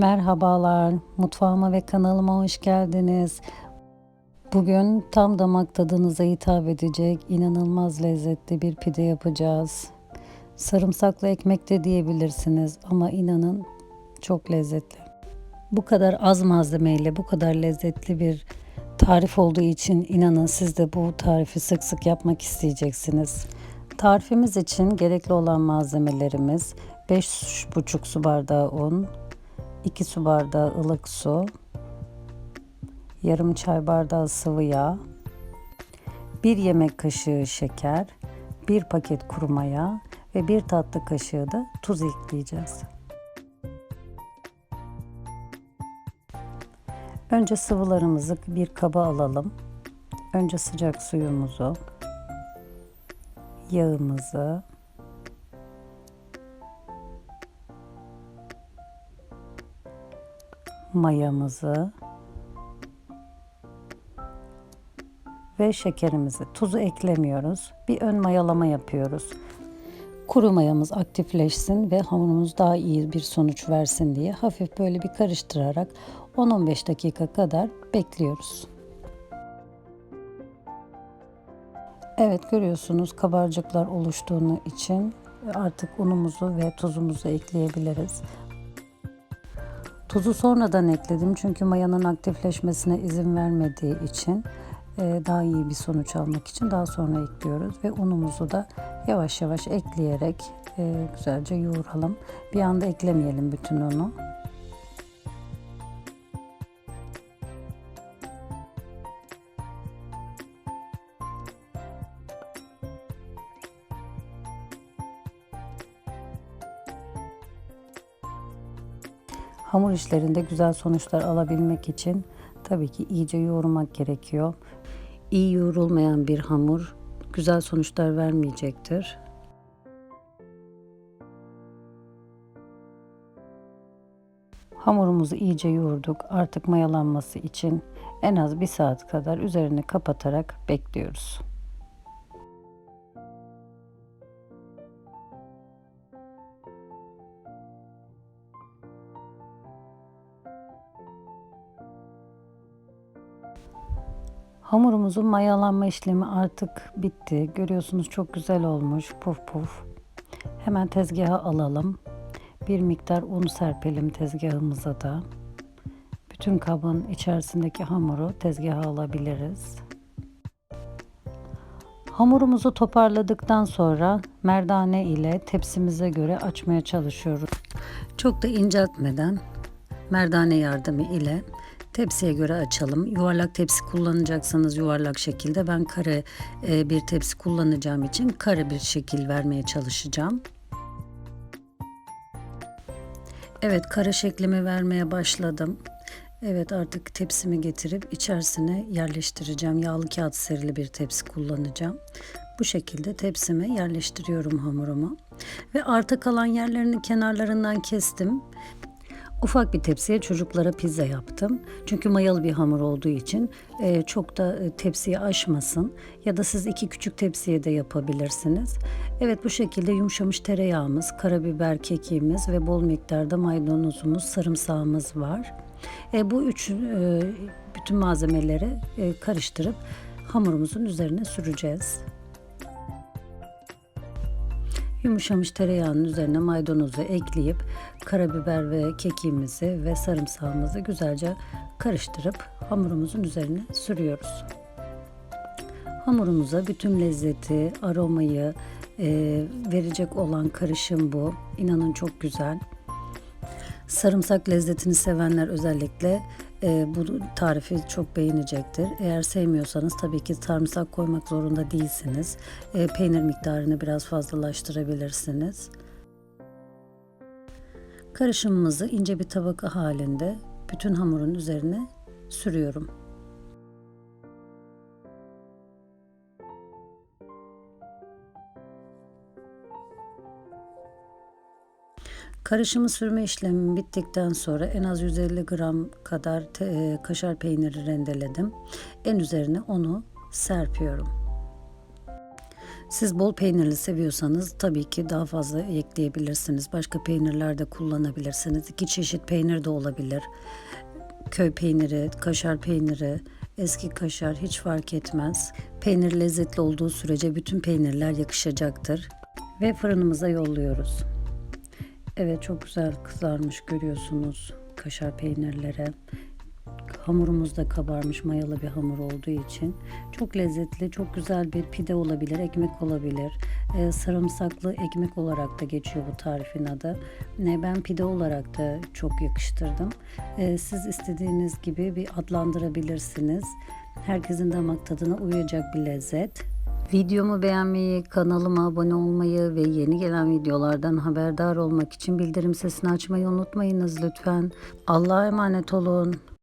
Merhabalar, mutfağıma ve kanalıma hoş geldiniz. Bugün tam damak tadınıza hitap edecek inanılmaz lezzetli bir pide yapacağız. Sarımsaklı ekmek de diyebilirsiniz ama inanın çok lezzetli. Bu kadar az malzemeyle bu kadar lezzetli bir tarif olduğu için inanın siz de bu tarifi sık sık yapmak isteyeceksiniz. Tarifimiz için gerekli olan malzemelerimiz 5,5 su bardağı un, 2 su bardağı ılık su, yarım çay bardağı sıvı yağ, 1 yemek kaşığı şeker, 1 paket kuru maya ve 1 tatlı kaşığı da tuz ekleyeceğiz. Önce sıvılarımızı bir kaba alalım. Önce sıcak suyumuzu, yağımızı, mayamızı ve şekerimizi. Tuzu eklemiyoruz. Bir ön mayalama yapıyoruz. Kuru mayamız aktifleşsin ve hamurumuz daha iyi bir sonuç versin diye hafif böyle bir karıştırarak 10-15 dakika kadar bekliyoruz. Evet görüyorsunuz kabarcıklar oluştuğunu için artık unumuzu ve tuzumuzu ekleyebiliriz. Tuzu sonradan ekledim çünkü mayanın aktifleşmesine izin vermediği için e, daha iyi bir sonuç almak için daha sonra ekliyoruz ve unumuzu da yavaş yavaş ekleyerek e, güzelce yoğuralım. Bir anda eklemeyelim bütün unu. Hamur işlerinde güzel sonuçlar alabilmek için tabii ki iyice yoğurmak gerekiyor. İyi yoğrulmayan bir hamur güzel sonuçlar vermeyecektir. Hamurumuzu iyice yoğurduk. Artık mayalanması için en az bir saat kadar üzerini kapatarak bekliyoruz. Hamurumuzun mayalanma işlemi artık bitti. Görüyorsunuz çok güzel olmuş. Puf puf. Hemen tezgaha alalım. Bir miktar un serpelim tezgahımıza da. Bütün kabın içerisindeki hamuru tezgaha alabiliriz. Hamurumuzu toparladıktan sonra merdane ile tepsimize göre açmaya çalışıyoruz. Çok da inceltmeden merdane yardımı ile Tepsiye göre açalım. Yuvarlak tepsi kullanacaksanız yuvarlak şekilde ben kare e, bir tepsi kullanacağım için kare bir şekil vermeye çalışacağım. Evet kare şeklimi vermeye başladım. Evet artık tepsimi getirip içerisine yerleştireceğim. Yağlı kağıt serili bir tepsi kullanacağım. Bu şekilde tepsime yerleştiriyorum hamurumu. Ve arta kalan yerlerini kenarlarından kestim. Ufak bir tepsiye çocuklara pizza yaptım. Çünkü mayalı bir hamur olduğu için e, çok da e, tepsiye aşmasın. Ya da siz iki küçük tepsiye de yapabilirsiniz. Evet bu şekilde yumuşamış tereyağımız, karabiber kekiğimiz ve bol miktarda maydanozumuz, sarımsağımız var. E, bu üç e, bütün malzemeleri karıştırıp hamurumuzun üzerine süreceğiz. Yumuşamış tereyağının üzerine maydanozu ekleyip karabiber ve kekiğimizi ve sarımsağımızı güzelce karıştırıp hamurumuzun üzerine sürüyoruz. Hamurumuza bütün lezzeti, aromayı e, verecek olan karışım bu. İnanın çok güzel. Sarımsak lezzetini sevenler özellikle e, bu tarifi çok beğenecektir. Eğer sevmiyorsanız tabii ki sarımsak koymak zorunda değilsiniz. E, peynir miktarını biraz fazlalaştırabilirsiniz. Karışımımızı ince bir tabaka halinde bütün hamurun üzerine sürüyorum. Karışımı sürme işlemi bittikten sonra en az 150 gram kadar te, e, kaşar peyniri rendeledim. En üzerine onu serpiyorum. Siz bol peynirli seviyorsanız tabii ki daha fazla ekleyebilirsiniz. Başka peynirler de kullanabilirsiniz. İki çeşit peynir de olabilir. Köy peyniri, kaşar peyniri, eski kaşar hiç fark etmez. Peynir lezzetli olduğu sürece bütün peynirler yakışacaktır. Ve fırınımıza yolluyoruz. Evet çok güzel kızarmış görüyorsunuz kaşar peynirlere. Hamurumuz da kabarmış mayalı bir hamur olduğu için çok lezzetli, çok güzel bir pide olabilir, ekmek olabilir. Ee, sarımsaklı ekmek olarak da geçiyor bu tarifin adı. Ee, ben pide olarak da çok yakıştırdım. Ee, siz istediğiniz gibi bir adlandırabilirsiniz. Herkesin damak tadına uyacak bir lezzet. Videomu beğenmeyi, kanalıma abone olmayı ve yeni gelen videolardan haberdar olmak için bildirim sesini açmayı unutmayınız lütfen. Allah'a emanet olun.